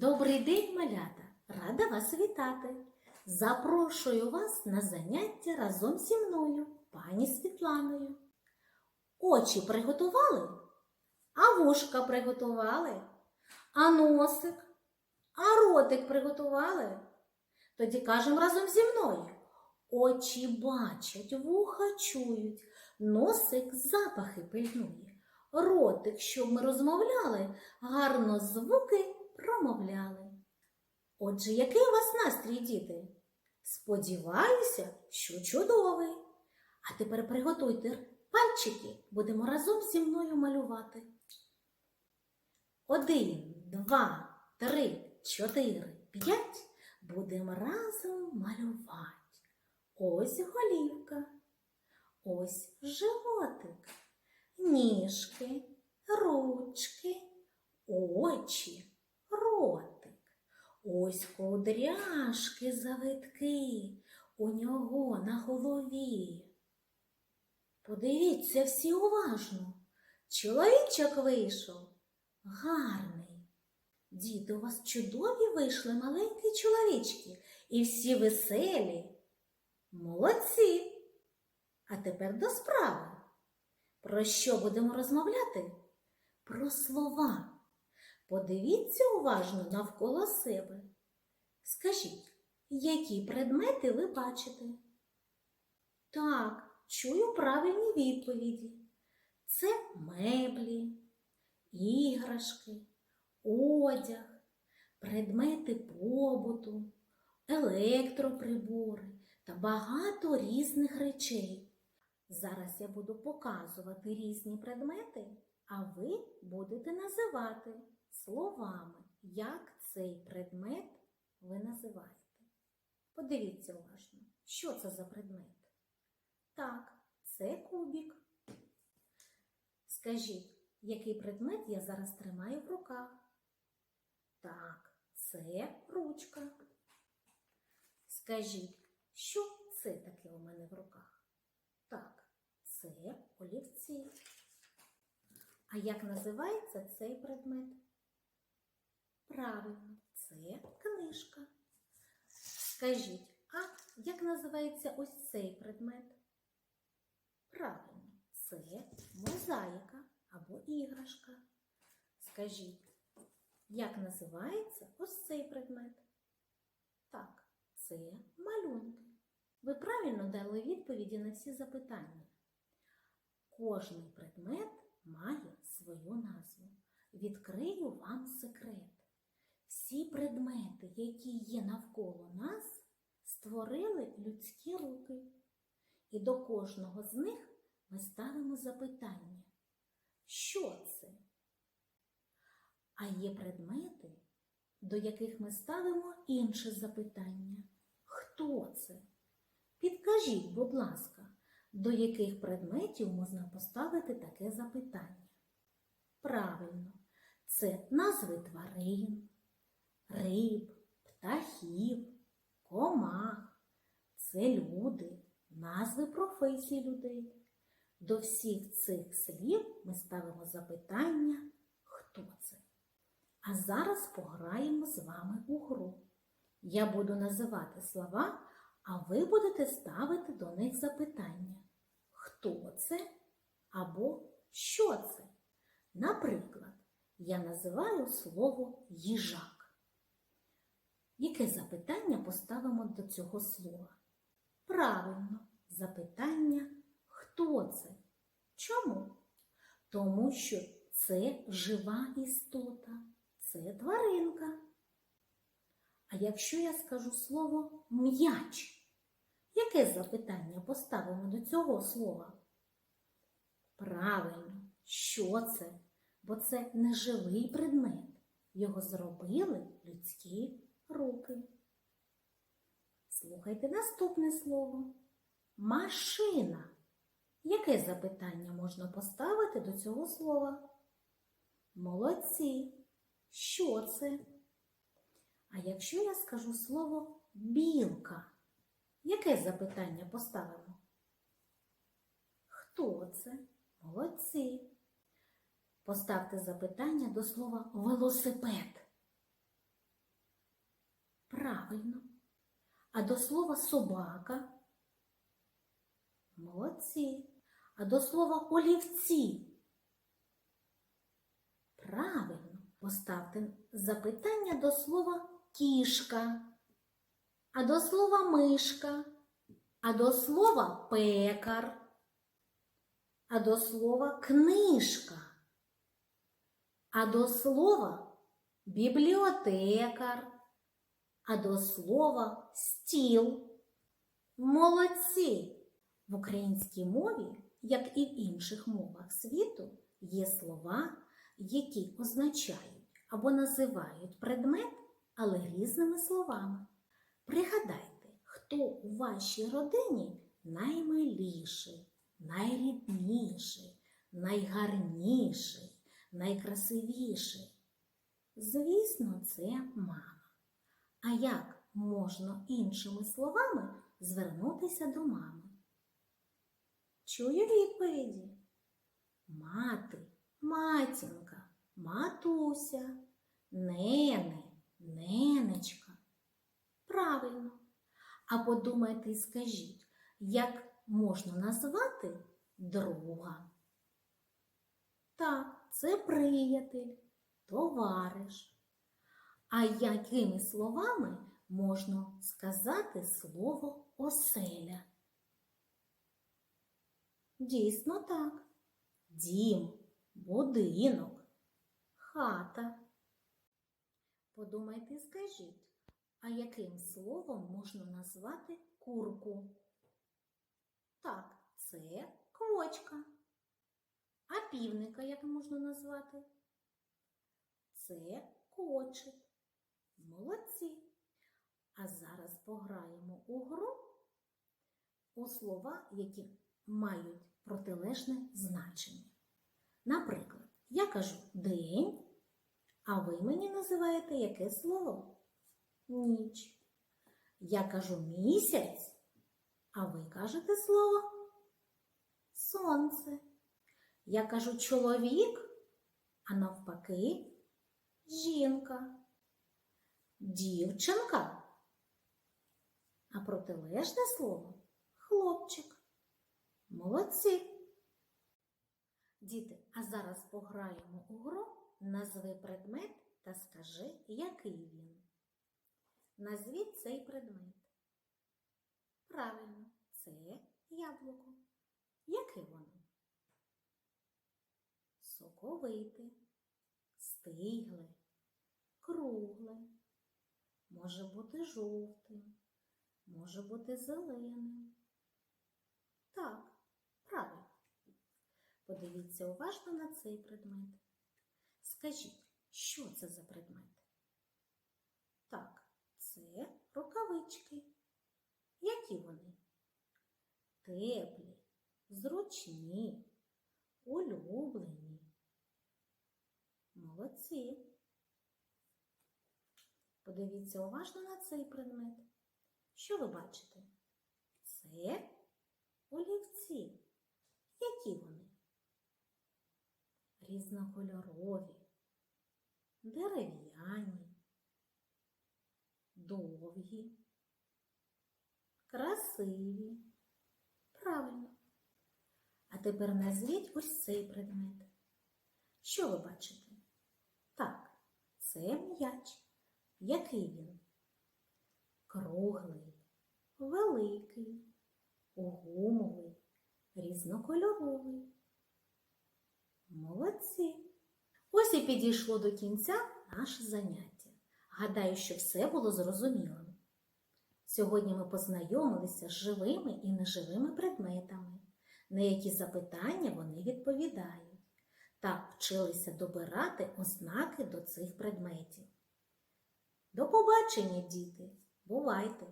Добрий день, малята! Рада вас вітати! Запрошую вас на заняття разом зі мною, пані Світланою. Очі приготували, а вушка приготували, а носик, а ротик приготували. Тоді кажемо разом зі мною. Очі бачать, вуха чують, носик запахи пильнує, ротик, щоб ми розмовляли, гарно звуки. Отже, який у вас настрій, діти? Сподіваюся, що чудовий. А тепер приготуйте пальчики, будемо разом зі мною малювати. Один, два, три, чотири, п'ять. Будемо разом малювати. Ось голівка, ось животик, ніжки, ручки, очі, ротик. Ось кудряшки завитки у нього на голові. Подивіться всі уважно. Чоловічок вийшов. Гарний. Діти, у вас чудові вийшли маленькі чоловічки, і всі веселі. Молодці. А тепер до справи. Про що будемо розмовляти? Про слова. Подивіться уважно навколо себе. Скажіть, які предмети ви бачите? Так, чую правильні відповіді. Це меблі, іграшки, одяг, предмети побуту, електроприбори та багато різних речей. Зараз я буду показувати різні предмети, а ви будете називати словами, як цей предмет ви називаєте. Подивіться уважно, що це за предмет? Так, це кубік. Скажіть, який предмет я зараз тримаю в руках? Так, це ручка. Скажіть, що це таке у мене в руках? Так, це олівці. А як називається цей предмет? Правильно, це книжка. Скажіть, а як називається ось цей предмет? Правильно, це мозаїка або іграшка. Скажіть, як називається ось цей предмет? Так, це малюнки. Ви правильно дали відповіді на всі запитання. Кожний предмет має свою назву. Відкрию вам секрет. Всі предмети, які є навколо нас, створили людські руки. І до кожного з них ми ставимо запитання. Що це? А є предмети, до яких ми ставимо інше запитання. Хто це? Підкажіть, будь ласка, до яких предметів можна поставити таке запитання? Правильно, це назви тварин, риб, птахів, комах, це люди, назви професій людей. До всіх цих слів ми ставимо запитання, хто це. А зараз пограємо з вами у гру. Я буду називати слова, а ви будете ставити до них запитання. Хто це або що це? Наприклад, я називаю слово їжак. Яке запитання поставимо до цього слова? Правильно, запитання хто це? Чому? Тому що це жива істота, це тваринка. А якщо я скажу слово м'яч, яке запитання поставимо до цього слова? Правильно, що це? Бо це не живий предмет. Його зробили людські руки. Слухайте наступне слово. Машина. Яке запитання можна поставити до цього слова? Молодці. Що це? А якщо я скажу слово білка, яке запитання поставимо? Хто це? Молодці. Поставте запитання до слова велосипед. Правильно. А до слова собака? Молодці. А до слова олівці? Правильно. Поставте запитання до слова кішка. А до слова мишка? А до слова пекар? А до слова книжка? А до слова бібліотекар? А до слова стіл? Молодці! В українській мові, як і в інших мовах світу, є слова, які означають або називають предмет, але різними словами. Пригадайте, хто у вашій родині наймиліший, найрідніший, найгарніший, найкрасивіший. Звісно, це мама. А як можна іншими словами звернутися до мами? Чую відповіді. Мати, матінка, матуся, нене, ненечка. Правильно. А подумайте і скажіть, як можна назвати друга? Так, це приятель, товариш. А якими словами можна сказати слово оселя? Дійсно так. Дім, будинок, хата. Подумайте скажіть, а яким словом можна назвати курку? Так, це квочка. А півника як можна назвати? Це кочик. Молодці. А зараз пограємо у гру у слова, які мають протилежне значення. Наприклад, я кажу день, а ви мені називаєте яке слово? Ніч. Я кажу місяць, а ви кажете слово сонце. Я кажу чоловік, а навпаки жінка. Дівчинка. А протилежне слово хлопчик. Молодці. Діти, а зараз пограємо у гру назви предмет та скажи, який він. Назвіть цей предмет. Правильно, це яблуко. Яке воно? Соковите, стигле, кругле, може бути жовтим, може бути зеленим. Так, правильно. Подивіться уважно на цей предмет. Скажіть, що це за предмет? Так, це рукавички. Які вони? Теплі, зручні, улюблені. Молодці. Подивіться уважно на цей предмет. Що ви бачите? Це олівці. Які вони? Різнокольорові, дерев'яні, довгі, красиві. Правильно. А тепер назвіть ось цей предмет. Що ви бачите? Так, це м'яч. Який він? Круглий, великий, гумовий, різнокольоровий. Молодці! Ось і підійшло до кінця наше заняття. Гадаю, що все було зрозумілим. Сьогодні ми познайомилися з живими і неживими предметами, на які запитання вони відповідають, та вчилися добирати ознаки до цих предметів. До побачення, діти! Бувайте!